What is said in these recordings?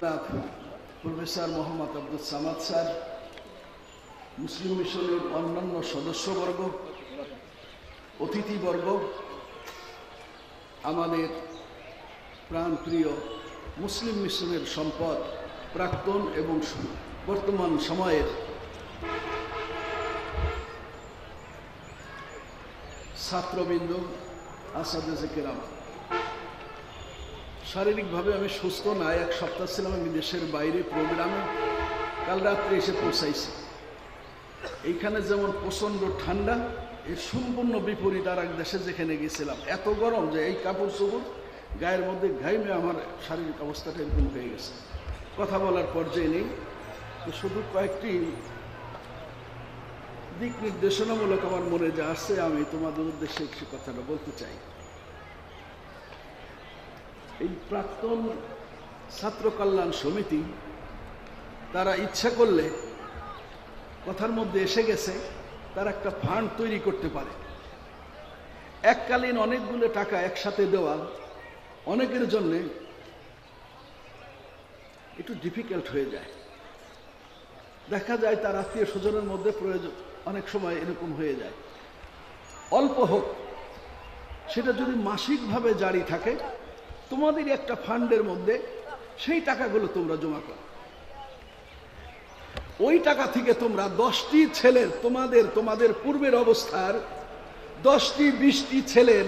Professor Mohammad Abdul Samad sir, মুসলিম মিশনের অন্যান্য সদস্যবর্গ, অতিথিবর্গ, আমাদের প্রাণপ্রিয় মুসলিম মিশনের সম্পদ প্রাক্তন এবং বর্তমান সময়ের ছাত্রবৃন্দ, আসাদে কেরাম শারীরিকভাবে আমি সুস্থ না, এক সপ্তাহ ছিলাম আমি দেশের বাইরে প্রোগ্রামে কাল রাত্রে এসে পৌঁছাইছি। এইখানে যেমন প্রচণ্ড ঠান্ডা, এর সম্পূর্ণ বিপরীত আর এক দেশে যেখানে গেছিলাম। এত গরম যে এই কাপড় চোপড়, গায়ের মধ্যে ঘাইমে আমার শারীরিক অবস্থাটা এরকম হয়ে গেছে। কথা বলার পর্যায়ে নেই। তো শুধু কয়েকটি দিক নির্দেশনামূলক আমার মনে যা আসছে আমি তোমাদের উদ্দেশ্যে একটি কথাটা বলতে চাই। এই প্রাক্তন ছাত্র কল্যাণ সমিতি, তারা ইচ্ছা করলে কথার মধ্যে এসে গেছে, তারা একটা ফান্ড তৈরি করতে পারে। এককালীন অনেকগুলো টাকা একসাথে দেওয়া অনেকের জন্য একটু ডিফিকাল্ট হয়ে যায়। দেখা যায় তার আত্মীয় স্বজনের মধ্যে প্রয়োজন, অনেক সময় এরকম হয়ে যায়। অল্প হোক, সেটা যদি মাসিকভাবে জারি থাকে তোমাদের একটা ফান্ডের মধ্যে সেই টাকাগুলো তোমরা জমা করো। ওই টাকা থেকে তোমরা দশটি ছেলের, তোমাদের তোমাদের পূর্বের অবস্থার দশটি, বিশটি ছেলের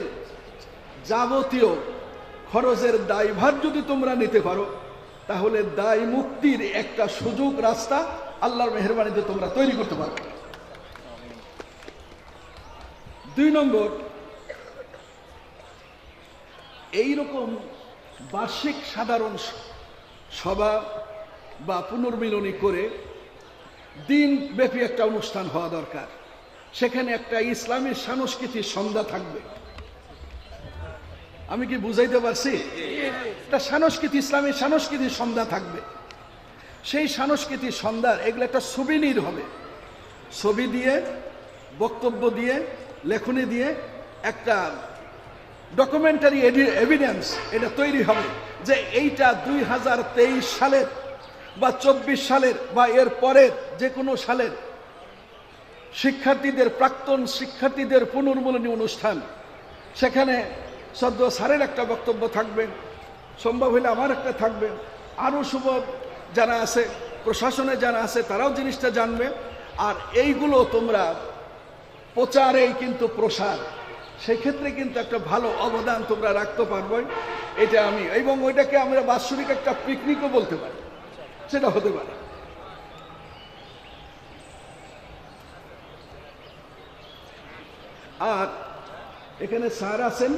যাবতীয় খরচের দায়ভার যদি তোমরা নিতে পারো, তাহলে দায় মুক্তির একটা সুযোগ রাস্তা আল্লাহর মেহরবানিতে তোমরা তৈরি করতে পারো। দুই নম্বর এইরকম বার্ষিক সাধারণ সভা বা পুনর্মিলনী করে দিন ব্যাপী একটা অনুষ্ঠান হওয়া দরকার। সেখানে একটা ইসলামী সাংস্কৃতিক সন্ধ্যা থাকবে। আমি কি বুঝাইতে পারছি? একটা সাংস্কৃতিক ইসলামী সাংস্কৃতিক সন্ধ্যা থাকবে। সেই সাংস্কৃতিক সন্ধ্যার এগুলো একটা সুবিনির হবে। ছবি দিয়ে, বক্তব্য দিয়ে, লেখনী দিয়ে একটা ডকুমেন্টারি এভিডেন্স এটা তৈরি হবে যে এইটা দুই তেইশ সালের বা চব্বিশ সালের বা এর পরের যে কোনো সালের শিক্ষার্থীদের, প্রাক্তন শিক্ষার্থীদের পুনর্মূলনী অনুষ্ঠান। সেখানে সদ্য স্যারের একটা বক্তব্য থাকবে, সম্ভব হলে আমার একটা থাকবে। আরও শুভ যারা আছে, প্রশাসনে যারা আছে, তারাও জিনিসটা জানবে। আর এইগুলো তোমরা প্রচারেই কিন্তু প্রসার। সেক্ষেত্রে কিন্তু একটা ভালো অবদান তোমরা রাখতে পারবে। এটা আমি, এবং ওইটাকে আমরা বাৎসরিক একটা পিকনিকও বলতে পারি। সেটা হতে পারে। আর এখানে স্যার আছেন।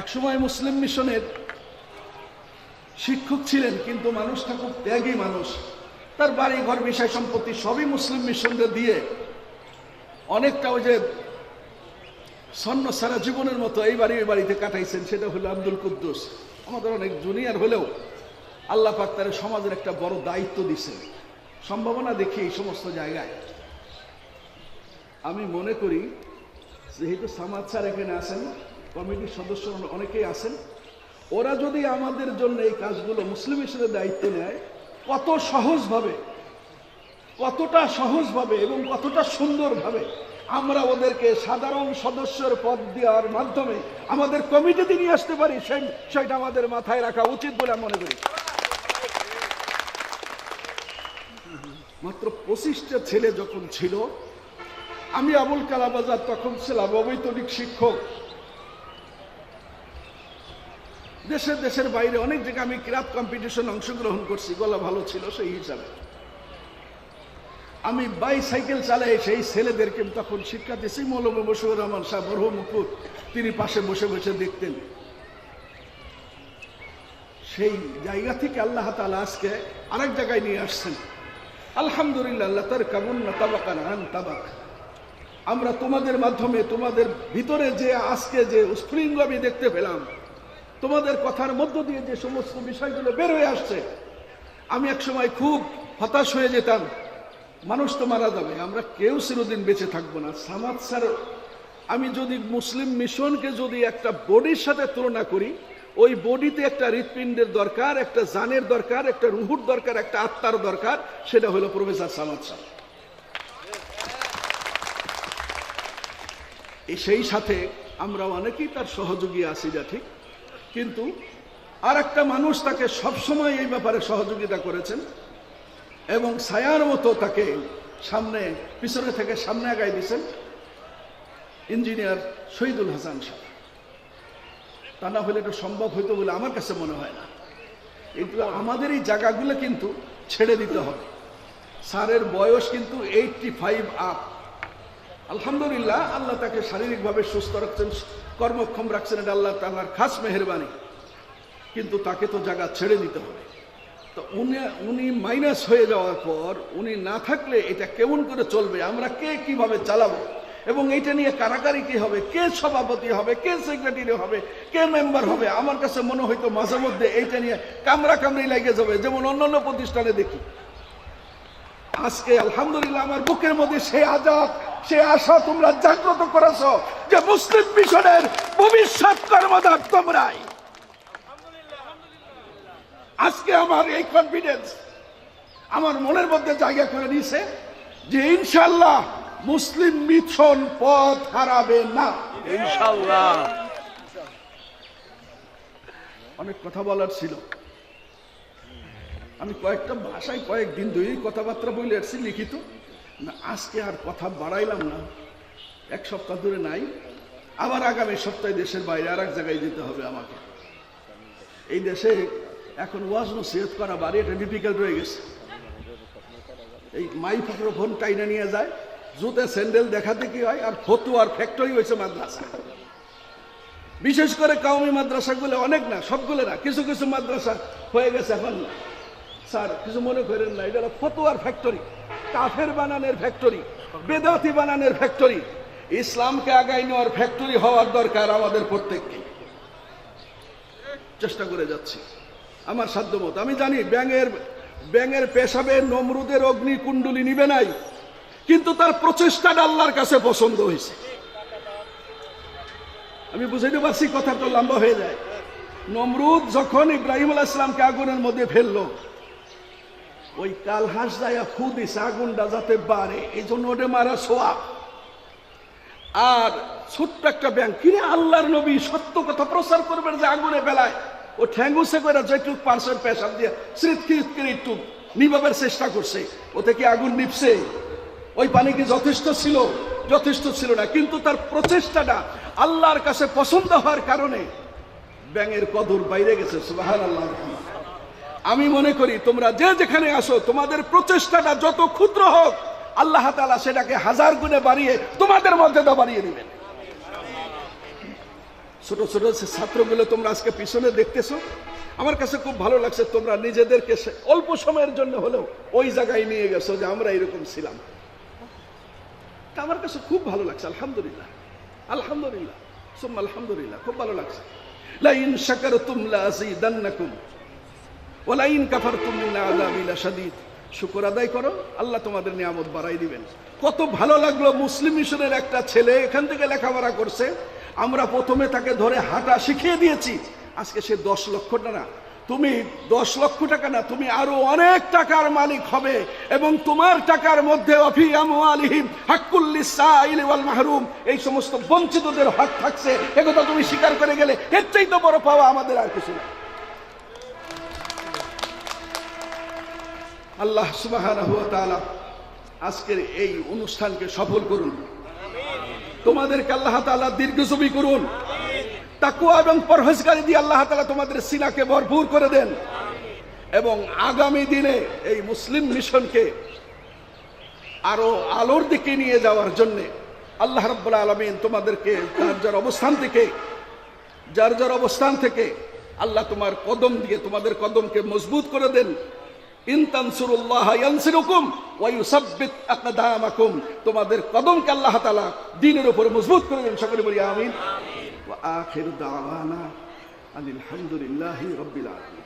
একসময় মুসলিম মিশনের শিক্ষক ছিলেন, কিন্তু মানুষটা খুব ত্যাগী মানুষ। তার বাড়ি ঘর বিষয় সম্পত্তি সবই মুসলিম মিশনদের দিয়ে অনেকটা ওই যে স্বর্ণ সারা জীবনের মতো এই বাড়ি ওই বাড়িতে কাটাইছেন, সেটা হলো আব্দুল কুদ্দুস। আমাদের অনেক জুনিয়র হলেও আল্লাহ পাক সমাজের একটা বড় দায়িত্ব দিছেন। সম্ভাবনা দেখি এই সমস্ত জায়গায়। আমি মনে করি, যেহেতু সামাদ স্যার এখানে আছেন, কমিটির সদস্য অনেকেই আছেন, ওরা যদি আমাদের জন্য এই কাজগুলো মুসলিম হিসেবে দায়িত্ব নেয়, কত সহজভাবে, কতটা সহজভাবে এবং কতটা সুন্দরভাবে আমরা ওদেরকে সাধারণ সদস্যের পদ দেওয়ার মাধ্যমে আমাদের কমিটিতে নিয়ে আসতে পারি সেটা আমাদের মাথায় রাখা উচিত বলে মনে করি। মাত্র পঁচিশটা ছেলে যখন ছিল, আমি আবুল কালাম আজাদ তখন ছিলাম অবৈতনিক শিক্ষক। দেশের দেশের বাইরে অনেক জায়গায় আমি ক্রাফ কম্পিটিশন অংশগ্রহণ করছি, গলা ভালো ছিল সেই হিসাবে। আমি বাইসাইকেল চালাই সেই ছেলেদেরকে তখন শিক্ষা দিয়েছি। মৌলভী বসুর রহমান শাহ বরহ মুকুট তিনি পাশে বসে বসে দেখতেন। সেই জায়গা থেকে আল্লাহ তালা আজকে আরেক জায়গায় নিয়ে আসছেন। আলহামদুলিল্লাহ তার কাবুন না তাবাকান আন তাবাক। আমরা তোমাদের মাধ্যমে, তোমাদের ভিতরে যে আজকে যে স্ফুলিঙ্গ আমি দেখতে পেলাম, তোমাদের কথার মধ্য দিয়ে যে সমস্ত বিষয়গুলো বের হয়ে আসছে, আমি এক সময় খুব হতাশ হয়ে যেতাম। মানুষ তো মারা যাবে, আমরা কেউ চিরদিন বেঁচে থাকব না। সামাদ স্যার, আমি যদি মুসলিম মিশনকে যদি একটা বডির সাথে তুলনা করি, ওই বডিতে একটা হৃৎপিণ্ডের দরকার, একটা জানের দরকার, একটা রুহুর দরকার, একটা আত্মার দরকার, সেটা হলো প্রফেসর সামাদ এই সেই সাথে আমরা অনেকেই তার সহযোগী আছি, যা ঠিক। কিন্তু আর একটা মানুষ তাকে সবসময় এই ব্যাপারে সহযোগিতা করেছেন এবং ছায়ার মতো তাকে সামনে, পিছনে থেকে সামনে আগাই দিয়েছেন ইঞ্জিনিয়ার শহীদুল হাসান সাহেব। তা না হলে এটা সম্ভব হইতো বলে আমার কাছে মনে হয় না। কিন্তু আমাদের এই জায়গাগুলো কিন্তু ছেড়ে দিতে হবে। স্যারের বয়স কিন্তু এইটটি ফাইভ আপ আলহামদুলিল্লাহ, আল্লাহ তাকে শারীরিকভাবে সুস্থ রাখছেন, কর্মক্ষম রাখছেন, এটা আল্লাহ তাল্লার খাস মেহরবানি। কিন্তু তাকে তো জায়গা ছেড়ে দিতে হবে। তো উনি উনি মাইনাস হয়ে যাওয়ার পর উনি না থাকলে এটা কেমন করে চলবে? আমরা কে কীভাবে চালাবো? এবং এইটা নিয়ে কারাকারি কি হবে? কে সভাপতি হবে? কে সেক্রেটারি হবে? কে মেম্বার হবে? আমার কাছে মনে হয়তো মাঝে মধ্যে এইটা নিয়ে কামরা কামড়ি লাগে যাবে। যেমন অন্যান্য প্রতিষ্ঠানে দেখি। আজকে আলহামদুলিল্লাহ আমার বুকের মধ্যে সে আজাদ, সে আশা তোমরা জাগ্রত করেছ যে মুসলিম মিশনের ভবিষ্যৎ কর্মদার তোমরাই। আজকে আমার এই কনফিডেন্স আমার মনের মধ্যে জায়গা করে নিয়েছে যে ইনশাল্লাহ মুসলিম মিশন পথ হারাবে না। ইনশাল্লাহ। অনেক কথা বলার ছিল। আমি কয়েকটা ভাষায় কয়েকদিন ধরেই কথাবার্তা বলে আসছি লিখিত। না আজকে আর কথা বাড়াইলাম না। এক সপ্তাহ ধরে নাই। আবার আগামী সপ্তাহে দেশের বাইরে আর এক জায়গায় যেতে হবে আমাকে। এই দেশে এখন ওয়াজ নসিহত করা বাড়ি, এটা ডিফিকাল্ট হয়ে গেছে। এই মাইক্রোফোন টাইনা নিয়ে যায়, জুতে, স্যান্ডেল দেখাতে কি হয়? আর ফতু আর ফ্যাক্টরি হয়েছে মাদ্রাসা। বিশেষ করে কাউমি মাদ্রাসাগুলো অনেক না, সবগুলো না, কিছু কিছু মাদ্রাসা হয়ে গেছে এখন। স্যার, কিছু মনে করেন না, এটা হলো ফতুয়ার ফ্যাক্টরি কাফের বানানের ফ্যাক্টরি বেদাতি বানানের ফ্যাক্টরি ইসলামকে আগাই নেওয়ার ফ্যাক্টরি হওয়ার দরকার আমাদের প্রত্যেককে। চেষ্টা করে যাচ্ছি। আমার সাধ্য মতো আমি জানি ব্যাঙের ব্যাঙের পেশাবে নমরুদের অগ্নি কুণ্ডলী নিবে নাই, কিন্তু তার প্রচেষ্টাটা আল্লাহর কাছে পছন্দ হয়েছে। আমি বুঝাইতে পারছি কথা তো লম্বা হয়ে যায়। নমরুদ যখন ইব্রাহিম আলাহ ইসলামকে আগুনের মধ্যে ফেলল, ওই কাল হাঁস যায় ফু আগুনটা যাতে বাড়ে এই জন্য ওটা মারা সোয়া আর ছোট্ট একটা ব্যাংক কিরে আল্লাহর নবী সত্য কথা প্রচার করবেন যে আগুনে বেলায় ও ঠ্যাঙ্গুসে করে যেটুক পার্সেন্ট পেশাব দিয়ে স্মৃত করে একটু নিভাবের চেষ্টা করছে, ওতে কি আগুন নিপছে? ওই পানি কি যথেষ্ট ছিল? যথেষ্ট ছিল না, কিন্তু তার প্রচেষ্টাটা আল্লাহর কাছে পছন্দ হওয়ার কারণে ব্যাঙের কদর বাইরে গেছে সুবাহান আল্লাহ আমি মনে করি, তোমরা যে যেখানে আসো, তোমাদের প্রচেষ্টাটা যত ক্ষুদ্র হোক, আল্লাহ তালা সেটাকে হাজার গুণে বাড়িয়ে তোমাদের মধ্যে তো বাড়িয়ে দিবেন। ছোট ছোট ছাত্রগুলো তোমরা আজকে পিছনে দেখতেছো, আমার কাছে খুব ভালো লাগছে, তোমরা নিজেদেরকে অল্প সময়ের জন্য হলেও ওই জায়গায় নিয়ে গেছো যে আমরা এরকম ছিলাম। তা আমার কাছে খুব ভালো লাগছে, আলহামদুলিল্লাহ। আলহামদুলিল্লাহ। সুম্মা আলহামদুলিল্লাহ, খুব ভালো লাগছে। লাইন শাকারতুম লাযীদান্নাকুম ওলাইন কাফারতুম মিন আযাবি লাশাদীদ। শুকর আদায় করো, আল্লাহ তোমাদের নিয়ামত বাড়াই দিবেন। কত ভালো লাগল, মুসলিম মিশনের একটা ছেলে এখান থেকে লেখাপড়া করছে। আমরা প্রথমে তাকে ধরে হাঁটা শিখিয়ে দিয়েছি। আজকে সে দশ লক্ষ টাকা। তুমি দশ লক্ষ টাকা না, তুমি আরও অনেক টাকার মালিক হবে এবং তোমার টাকার মধ্যে মাহরুম, এই সমস্ত বঞ্চিতদের হক থাকছে। একথা তুমি স্বীকার করে গেলে এর চাইতে বড় পাওয়া আমাদের আর কিছু না। আল্লাহ তাআলা আজকের এই অনুষ্ঠানকে সফল করুন। তোমাদেরকে আল্লাহ তাআলা দীর্ঘজীবী করুন। তাকুয়া এবং পরহেজগারি দিয়ে আল্লাহ তাআলা তোমাদের সিনাকে ভরপুর করে দেন। এবং আগামী দিনে এই মুসলিম মিশনকে আরও আলোর দিকে নিয়ে যাওয়ার জন্য আল্লাহ রাব্বুল আলামিন তোমাদেরকে যার যার অবস্থান থেকে, যার যার অবস্থান থেকে আল্লাহ তোমার কদম দিয়ে তোমাদের কদমকে মজবুত করে দেন। তোমাদের কদমকে আল্লাহ তালা দিনের উপরে মজবুত করে দেন সকলে বলি আমিন। আলহামদুলিল্লাহ আলামিন।